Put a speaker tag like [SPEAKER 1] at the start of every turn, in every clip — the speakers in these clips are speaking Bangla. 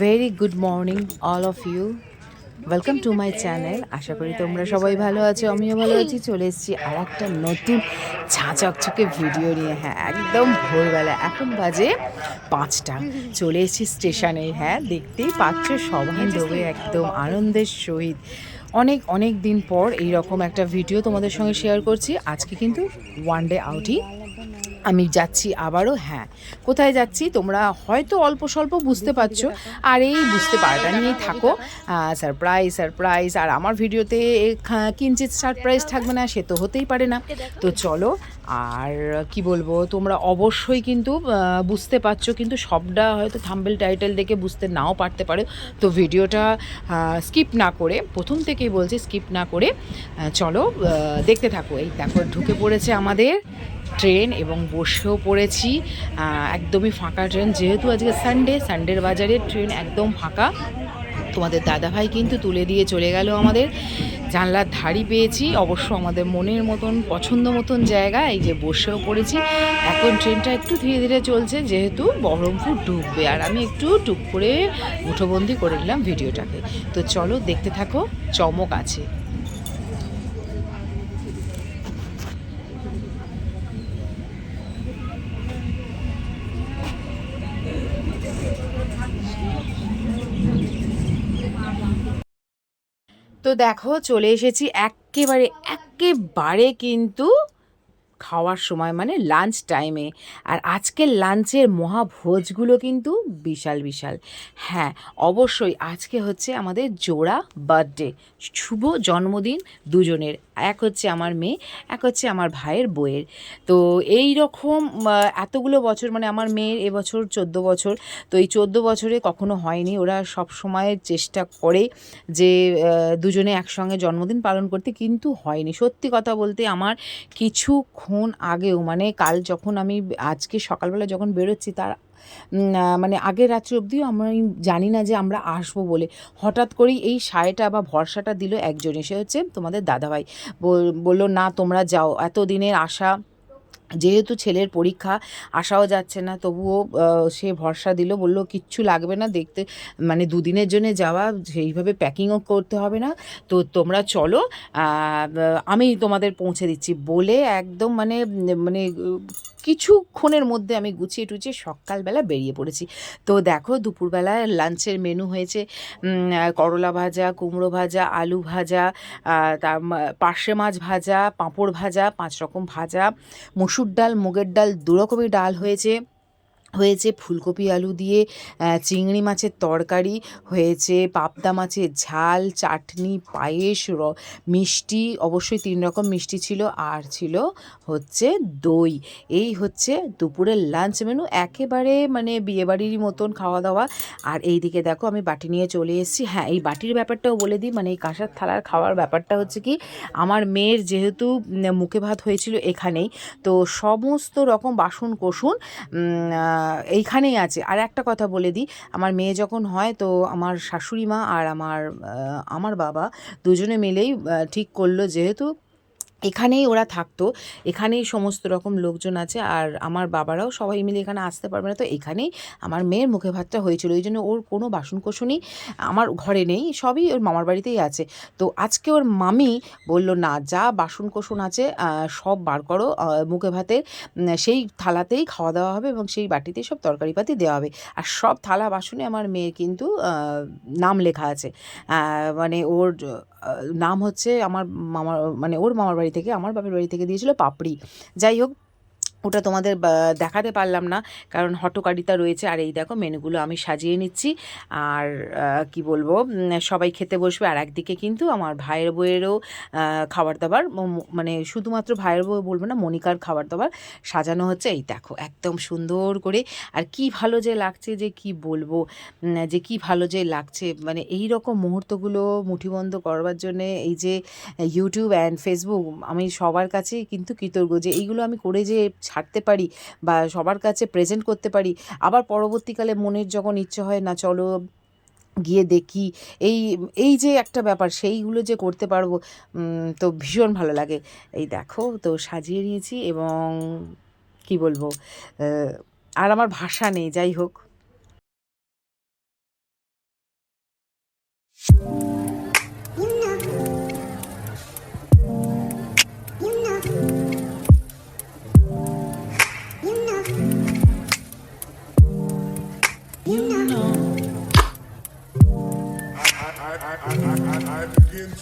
[SPEAKER 1] Very good morning all of you welcome to my channel আশা করি তোমরা সবাই ভালো আছো, আমিও ভালো আছি। চলে এসেছি আর একটা নতুন ঝাঁচকচকে ভিডিও নিয়ে। হ্যাঁ একদম ভোরবেলা, এখন বাজে পাঁচটা। চলে এসেছি স্টেশনে হ্যাঁ দেখতেই পাচ্ছ সবাই ডোবে একদম আনন্দের সহিত। অনেক অনেক দিন পর এই রকম একটা ভিডিও তোমাদের সঙ্গে শেয়ার করছি। আজকে কিন্তু ওয়ান ডে আউটই আমি যাচ্ছি আবারও হ্যাঁ। কোথায় যাচ্ছি তোমরা হয়তো অল্প স্বল্প বুঝতে পারছ। আর এই বুঝতে পারাটা নিয়েই থাকো। সারপ্রাইজ সারপ্রাইজ আর আমার ভিডিওতে কিঞ্চিত সারপ্রাইজ থাকবে না, সে তো হতেই পারে না। তো চলো, আর কি বলব, তোমরা অবশ্যই কিন্তু বুঝতে পারছ, কিন্তু সবটা হয়তো থাম্বেল টাইটেল দেখে বুঝতে নাও পারতে পারে। তো ভিডিওটা স্কিপ না করে, প্রথম থেকেই বলছি স্কিপ না করে চলো দেখতে থাকো। এই দেখো, ঢুকে পড়েছে আমাদের ট্রেন এবং বসেও পড়েছি। একদমই ফাঁকা ট্রেন। যেহেতু আজকে সানডে সানডের বাজারে ট্রেন একদম ফাঁকা। তোমাদের দাদাভাই কিন্তু তুলে দিয়ে চলে গেল আমাদের। জানলার ধাড়ি পেয়েছি। অবশ্য আমাদের মনের মতন, পছন্দ মতন জায়গা, এই যে বসেও পড়েছি। এখন ট্রেনটা একটু ধীরে ধীরে চলছে, যেহেতু বহরমপুর ডুববে। আর আমি একটু টুক করে মুঠোবন্দি করে নিলাম ভিডিওটাকে। তো চলো দেখতে থাকো, চমক আছে। তো দেখো চলে এসেছি একেবারে একেবারে কিন্তু খাওয়ার সময় মানে লাঞ্চ টাইমে আর আজকের লাঞ্চের মহাভোজগুলো কিন্তু বিশাল বিশাল। হ্যাঁ অবশ্যই আজকে হচ্ছে আমাদের জোড়া বার্থডে শুভ জন্মদিন দুজনের, এক হচ্ছে আমার মেয়ে, এক হচ্ছে আমার ভাইয়ের বইয়ের তো এই রকম এতগুলো বছর মানে আমার মেয়ের এবছর চোদ্দ বছর, তো এই চোদ্দ বছরে কখনো হয়নি। ওরা সব সময় চেষ্টা করে যে দুজনে একসঙ্গে জন্মদিন পালন করতে, কিন্তু হয়নি। সত্যি কথা বলতে আমার কিছুক্ষণ আগেও মানে কাল যখন আমি আজকে সকালবেলা যখন বেরোচ্ছি তার মানে আগের রাত্রি অবধিও আমি জানি না যে আমরা আসব বলে। হঠাৎ করেই এই সায়টা বা ভরসাটা দিল একজন এসে হচ্ছে তোমাদের দাদাভাই। বল- বলল, না, তোমরা যাও। এতদিনের আশা যেহেতু ছেলের পরীক্ষা আসাও যাচ্ছে না, তবুও সে ভরসা দিল, বলল, কিচ্ছু লাগবে না, দেখতে মানে দুদিনের জন্য যাওয়া, সেইভাবে প্যাকিংও করতে হবে না। তো তোমরা চলো আমি তোমাদের পৌঁছে দিচ্ছি। বলে একদম মানে মানে কিছুক্ষণের মধ্যে আমি গুছিয়ে টুচিয়ে সকালবেলা বেরিয়ে পড়েছি। তো দেখো, দুপুরবেলা লাঞ্চের মেনু হয়েছে করলা ভাজা, কুমড়ো ভাজা, আলু ভাজা তার পার্শে মাছ ভাজা, পাঁপড় ভাজা, পাঁচ রকম ভাজা, মসুর ডাল, মুগের ডাল দু রকমের ডাল হয়েছে। হয়েছে ফুলকপি আলু দিয়ে চিংড়ি মাছের তরকারি হয়েছে পাবদা মাছের ঝাল চাটনি পায়েস র মিষ্টি অবশ্যই তিন রকম মিষ্টি ছিল আর ছিল হচ্ছে দই। এই হচ্ছে দুপুরের লাঞ্চ মেনু একেবারে মানে বিয়েবাড়ির মতন খাওয়া দাওয়া আর এই দিকে দেখো আমি বাটি নিয়ে চলে এসেছি। হ্যাঁ এই বাটির ব্যাপারটাও বলে দিই মানে এই কাঁসার থালার খাওয়ার ব্যাপারটা হচ্ছে কি আমার মেয়ের যেহেতু মুখে ভাত হয়েছিল এখানেই তো সমস্ত রকম বাসন আহ, এইখানেই আছে। আর একটা কথা বলে দিই, আমার মেয়ে যখন হয় তো আমার শাশুড়ি মা আর আমার আমার বাবা দুজনে মিলেই ঠিক করল যেহেতু এখানেই ওরা থাকতো, এখানেই সমস্ত রকম লোকজন আছে আর আমার বাবারাও সবাই মিলে এখানে আসতে পারবে না। তো এখানেই আমার মেয়ের মুখে ভাতটা হয়েছিল ওই জন্য ওর কোনো বাসনকোসনই আমার ঘরে নেই, সবই ওর মামার বাড়িতেই আছে। তো আজকে ওর মামি বলল, না, যা বাসনকোসন আছে সব বার করো মুখে ভাতের সেই থালাতেই খাওয়া দাওয়া হবে এবং সেই বাটিতেই সব তরকারিপাতি দেওয়া হবে। আর সব থালা বাসনে আমার মেয়ের কিন্তু নাম লেখা আছে। মানে ওর নাম হচ্ছে আমার মামার মানে ওর মামার বাড়ি থেকে, আমার বাপের বাড়ি থেকে দিয়েছিল পাপড়ি। যাই হোক ওটা তোমাদের দেখাতে পারলাম না। কারণ হটকারিতা রয়েছে। আর এই দেখো মেনুগুলো আমি সাজিয়ে নিচ্ছি। আর কি বলব? সবাই খেতে বসবে। আর একদিকে কিন্তু আমার ভাইয়ের বইয়েরও খাবার দাবার মানে শুধুমাত্র ভাইয়ের বই বলব না, মনিকার খাবার দাবার সাজানো হচ্ছে। এই দেখো একদম সুন্দর করে। আর কি ভালো যে লাগছে যে কি বলব? যে কি ভালো যে লাগছে। মানে এই রকম মুহূর্তগুলো মুঠিবন্ধ করবার জন্যে এই যে, ইউটিউব অ্যান্ড ফেসবুক, আমি সবার কাছেই কিন্তু কৃতজ্ঞ যে এইগুলো আমি করে যে ছাড়তে পারি বা সবার কাছে প্রেজেন্ট করতে পারি। আবার পরবর্তীকালে মনের যখন ইচ্ছে হয়, না, চলো গিয়ে দেখি। এই এই যে একটা ব্যাপার, সেইগুলো যে করতে পারব তো ভীষণ ভালো লাগে। এই দেখো, তো সাজিয়ে নিয়েছি এবং কি বলব আর আমার ভাষা নেই, যাই হোক।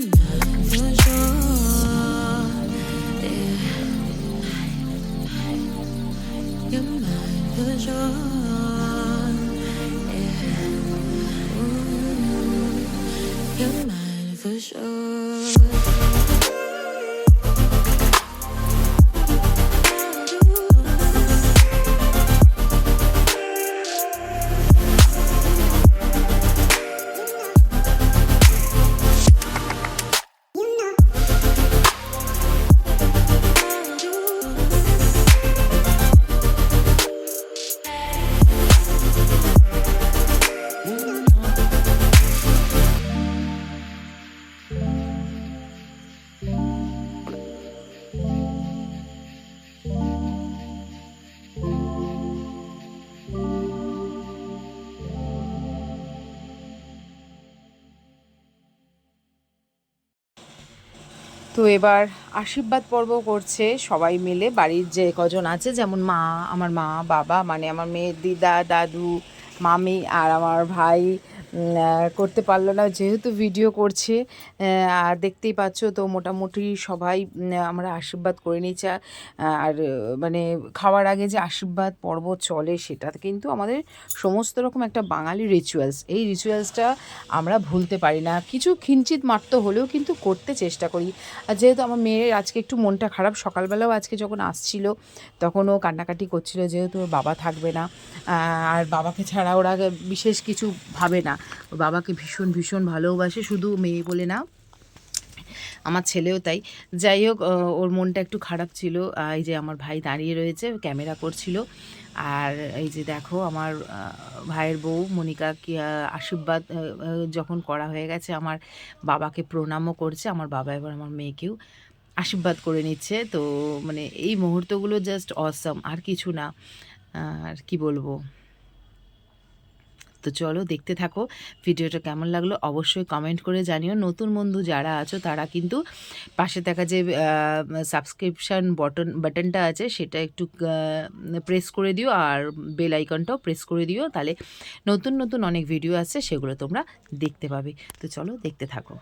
[SPEAKER 2] my mind.
[SPEAKER 1] তো এবার আশীর্বাদ পর্ব করছে সবাই মিলে। বাড়ির যে কজন আছে, যেমন মা, আমার মা, বাবা মানে আমার মেয়ের দিদা, দাদু, মামি আর আমার ভাই করতে পারল না। যেহেতু ভিডিও করছে আর দেখতেই পাচ্ছ তো মোটামুটি সবাই আমরা আশীর্বাদ করে নিচ্ছি আর মানে খাওয়ার আগে যে আশীর্বাদ পর্ব চলে, সেটা কিন্তু আমাদের সমস্ত রকম একটা বাঙালি রিচুয়ালস এই রিচুয়ালসটা আমরা ভুলতে পারি না। কিছু কিঞ্চিত মাত্র হলেও কিন্তু করতে চেষ্টা করি। আর যেহেতু আমার মেয়ের আজকে একটু মনটা খারাপ, সকালবেলাও আজকে যখন আসছিল তখন ও কান্নাকাটি করছিল, যেহেতু ওর বাবা থাকবে না। আর বাবাকে ছাড়া ওরা বিশেষ কিছু ভাবে না। ওর বাবাকে ভীষণ ভীষণ ভালোবাসে, শুধু মেয়ে বলে না, আমার ছেলেও তাই। যাই হোক ওর মনটা একটু খারাপ ছিল এই যে আমার ভাই দাঁড়িয়ে রয়েছে, ক্যামেরা করছিল। আর এই যে দেখো, আমার ভাইয়ের বউ মনিকা কি আশীর্বাদ যখন করা হয়ে গেছে, আমার বাবাকে প্রণামও করছে, আমার বাবা এবার আমার মেয়েকেও আশীর্বাদ করে নিচ্ছে। তো মানে এই মুহূর্তগুলো জাস্ট অসম আর কিছু না আর কি বলব? তো চলো দেখতে থাকো। ভিডিওটা কেমন লাগল অবশ্যই কমেন্ট করে জানিও। নতুন বন্ধু যারা আছো, তারা কিন্তু পাশে থাকা যে সাবস্ক্রিপশান বটন বাটনটা আছে, সেটা একটু প্রেস করে দিও আর বেল আইকনটাও প্রেস করে দিও। তাহলে নতুন নতুন অনেক ভিডিও আছে সেগুলো তোমরা দেখতে পাবে। তো চলো দেখতে থাকো।